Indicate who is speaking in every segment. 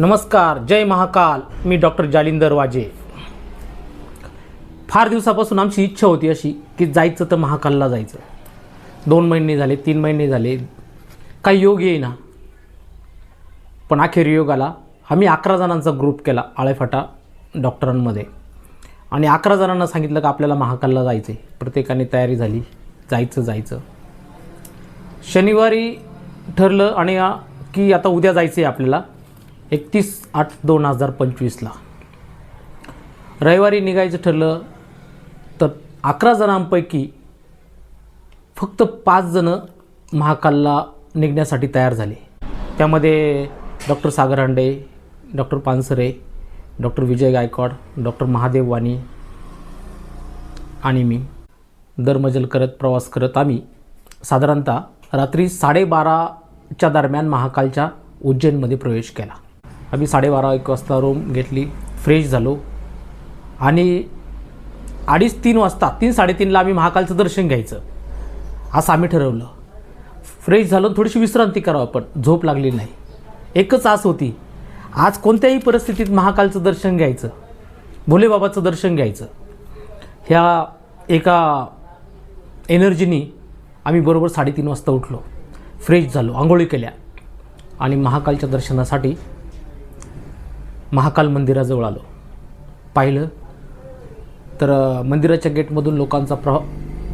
Speaker 1: नमस्कार जय महाकाल. मी डॉक्टर जालिंदर वाजे. फार दिवसापासून आमची इच्छा होती अशी की जायचं तर महाकालला जायचं. दोन महिने झाले तीन महिने झाले. काही योग येईना. पण अखेर योग आला. आम्ही अकरा जणांचा ग्रुप केला आळेफाटा डॉक्टरांमध्ये. आणि अकरा जणांना सांगितलं की आपल्याला महाकालला जायचं आहे प्रत्येकाने तयारी झाली. जायचं जायचं. शनिवारी ठरलं आणि की आता उद्या जायचं आहे आपल्याला. एकतीस आठ दोन हजार पंचवीसला. रविवारी निघायचं ठरलं तर अकरा जणांपैकी फक्त पाच जणं महाकालला निघण्यासाठी तयार झाले. त्यामध्ये doctor Sagar Hande doctor Pansare doctor Vijay Gaikwad doctor Mahadev Wani आणि मी. दरमजल करत प्रवास करत आम्ही साधारणतः रात्री साडेबाराच्या दरम्यान महाकालच्या उज्जैनमध्ये प्रवेश केला. आम्ही साडेबारा एक वाजता रूम घेतली फ्रेश झालो. आणि अडीच तीन वाजता तीन साडेतीनला आम्ही महाकालचं दर्शन घ्यायचं. असं आम्ही ठरवलं. फ्रेश झालो थोडीशी विश्रांती करावं आपण. झोप लागली नाही. एकच आस होती आज कोणत्याही परिस्थितीत महाकालचं दर्शन घ्यायचं भोलेबाबाचं दर्शन घ्यायचं ह्या एका एनर्जीनी आम्ही बरोबर साडेतीन वाजता उठलो. फ्रेश झालो आंघोळी केल्या. आणि महाकालच्या दर्शनासाठी महाकाल मंदिराजवळ आलो. पाहिलं तर मंदिराच्या गेटमधून लोकांचा प्र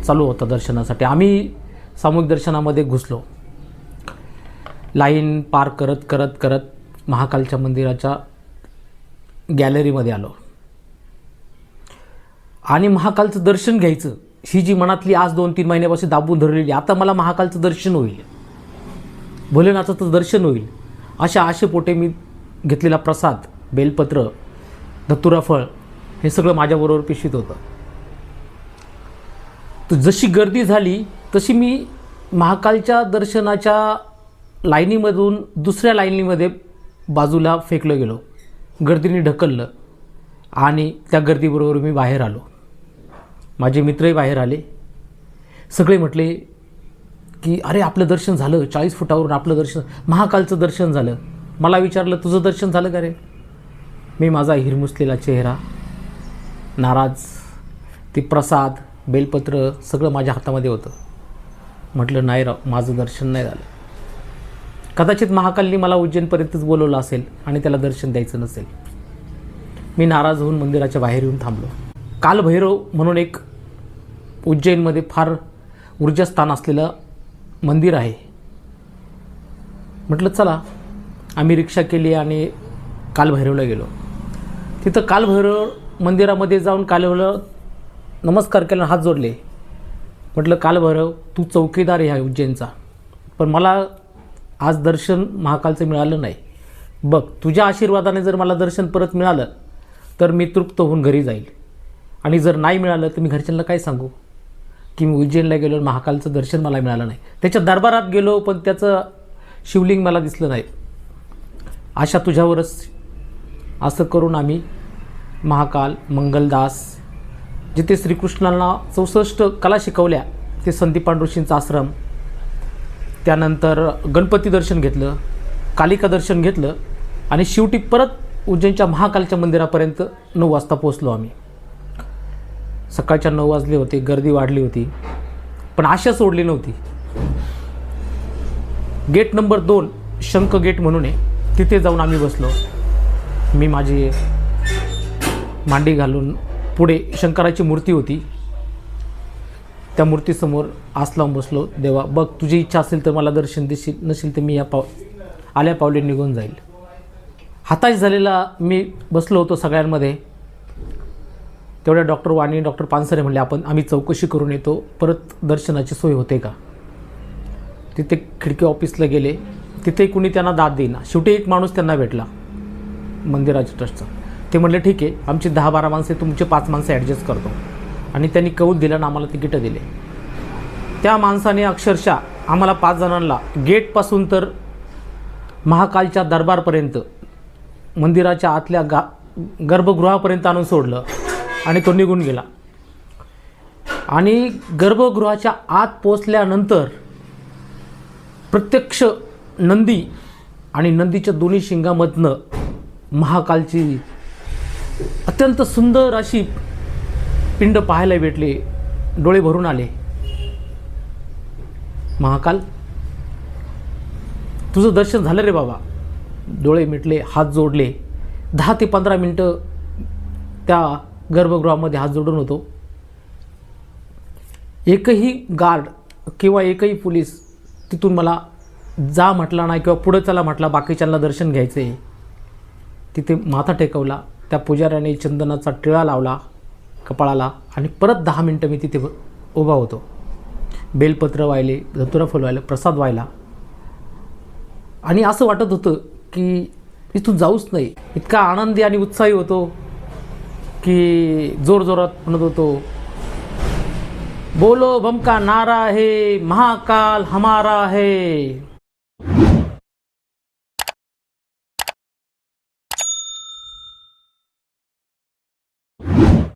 Speaker 1: चालू होता दर्शनासाठी. आम्ही सामूहिक दर्शनामध्ये घुसलो. लाईन पार करत करत करत महाकालच्या मंदिराच्या गॅलरीमध्ये आलो. आणि महाकालचं दर्शन घ्यायचं ही जी मनातली आज दोन तीन महिन्यापासून दाबून धरलेली आता मला महाकालचं दर्शन होईल. भोलेनाथाचं दर्शन होईल अशा आशेपोटे मी घेतलेला प्रसाद बेलपत्र धतुरा फळ हे सगळं माझ्याबरोबर पिशवीत होतं. तर जशी गर्दी झाली तशी मी महाकालच्या दर्शनाच्या लाईनीमधून दुसऱ्या लाईनीमध्ये बाजूला फेकलं गेलो. गर्दीने ढकललं आणि त्या गर्दीबरोबर मी बाहेर आलो. माझे मित्रही बाहेर आले. सगळे म्हटले की अरे आपलं दर्शन झालं. चाळीस फुटावरून आपलं दर्शन महाकालचं दर्शन झालं. मला विचारलं तुझं दर्शन झालं का रे? मी माझा हिरमुसलेला चेहरा नाराज ते प्रसाद बेलपत्र सगळं माझ्या हातामध्ये होतं. म्हटलं नाही राव माझं दर्शन नाही झालं. कदाचित महाकालनी मला उज्जैनपर्यंतच बोलवलं असेल आणि त्याला दर्शन द्यायचं नसेल. मी नाराज होऊन मंदिराच्या बाहेर येऊन थांबलो. कालभैरव म्हणून एक उज्जैनमध्ये फार ऊर्जास्थान असलेलं मंदिर आहे. म्हटलं चला आम्ही रिक्षा केली आणि कालभैरवला गेलो. तिथं कालभैरव मंदिरामध्ये जाऊन कालभैरव नमस्कार केला हात जोडले. म्हटलं कालभैरव तू चौकीदार आहे ह्या उज्जैनचा. पण मला आज दर्शन महाकालचं मिळालं नाही. बघ तुझ्या आशीर्वादाने जर मला दर्शन परत मिळालं तर मी तृप्त होऊन घरी जाईल. आणि जर नाही मिळालं तर मी घरच्यांना काय सांगू? की मी उज्जैनला गेलो महाकालचं दर्शन मला मिळालं नाही. त्याच्या दरबारात गेलो पण त्याचं शिवलिंग मला दिसलं नाही. आशा तुझ्यावरच असं करून आम्ही महाकाल मंगलदास जिथे श्रीकृष्णांना चौसष्ट कला शिकवल्या ते संदीप ऋषींचा आश्रम त्यानंतर गणपती दर्शन घेतलं कालिका दर्शन घेतलं आणि शेवटी परत उज्जैनच्या महाकालच्या मंदिरापर्यंत नऊ वाजता पोचलो आम्ही. सकाळच्या नऊ वाजले होते गर्दी वाढली होती पण आशा सोडली नव्हती. गेट नंबर दोन शंख गेट म्हणून आहे तिथे जाऊन आम्ही बसलो. मी माझी मांडी घालून पुढे शंकराची मूर्ती होती. त्या मूर्तीसमोर आस लावून बसलो. देवा बघ तुझी इच्छा असेल तर मला दर्शन देशील नसेल तर मी या पाव आल्या पावले निघून जाईल. हाताश झालेला मी बसलो होतो सगळ्यांमध्ये. तेवढ्या डॉक्टर वाणी डॉक्टर पानसरे म्हणले आपण आम्ही चौकशी करून येतो. परत दर्शनाची सोय होते का? तिथे खिडकी ऑफिसला गेले. तिथे कुणी त्यांना दाद देईना. शेवटी एक माणूस त्यांना भेटला. मंदिराच्या ट्रस्टचं. ते म्हटलं ठीक आहे आमची दहा बारा माणसे तुमचे पाच माणसं ॲडजस्ट करतो. आणि त्यांनी कौल दिलं आणि आम्हाला तिकीटं दिले. त्या माणसाने अक्षरशः आम्हाला पाच जणांना गेटपासून तर महाकालच्या दरबारपर्यंत मंदिराच्या आतल्या गा गर्भगृहापर्यंत आणून सोडलं आणि तो निघून गेला. आणि गर्भगृहाच्या आत पोचल्यानंतर प्रत्यक्ष नंदी आणि नंदीच्या दोन्ही शिंगामधनं महाकालची अत्यंत सुंदर अशी पिंड पाहायला भेटले. डोळे भरून आले. महाकाल तुझं दर्शन झालं रे बाबा. डोळे मिटले हात जोडले. दहा ते पंधरा मिनटं त्या गर्भगृहामध्ये हात जोडून होतो. एकही गार्ड किंवा एकही पोलीस तिथून मला जा म्हटला नाही किंवा पुढं चला म्हटला बाकीच्यांना दर्शन घ्यायचं आहे तिथे माथा टेकवला त्या पुजाऱ्याने चंदनाचा टिळा लावला कपाळाला आणि परत दहा मिनटं मी तिथे उभा होतो. बेलपत्र वाहिले धतुरा फुल वाहिलं प्रसाद व्हायला आणि असं वाटत होतं की इथून जाऊच नाही. इतका आनंदी आणि उत्साही होतो की जोरजोरात म्हणत होतो बोलो बम का नारा है महाकाल हमारा है.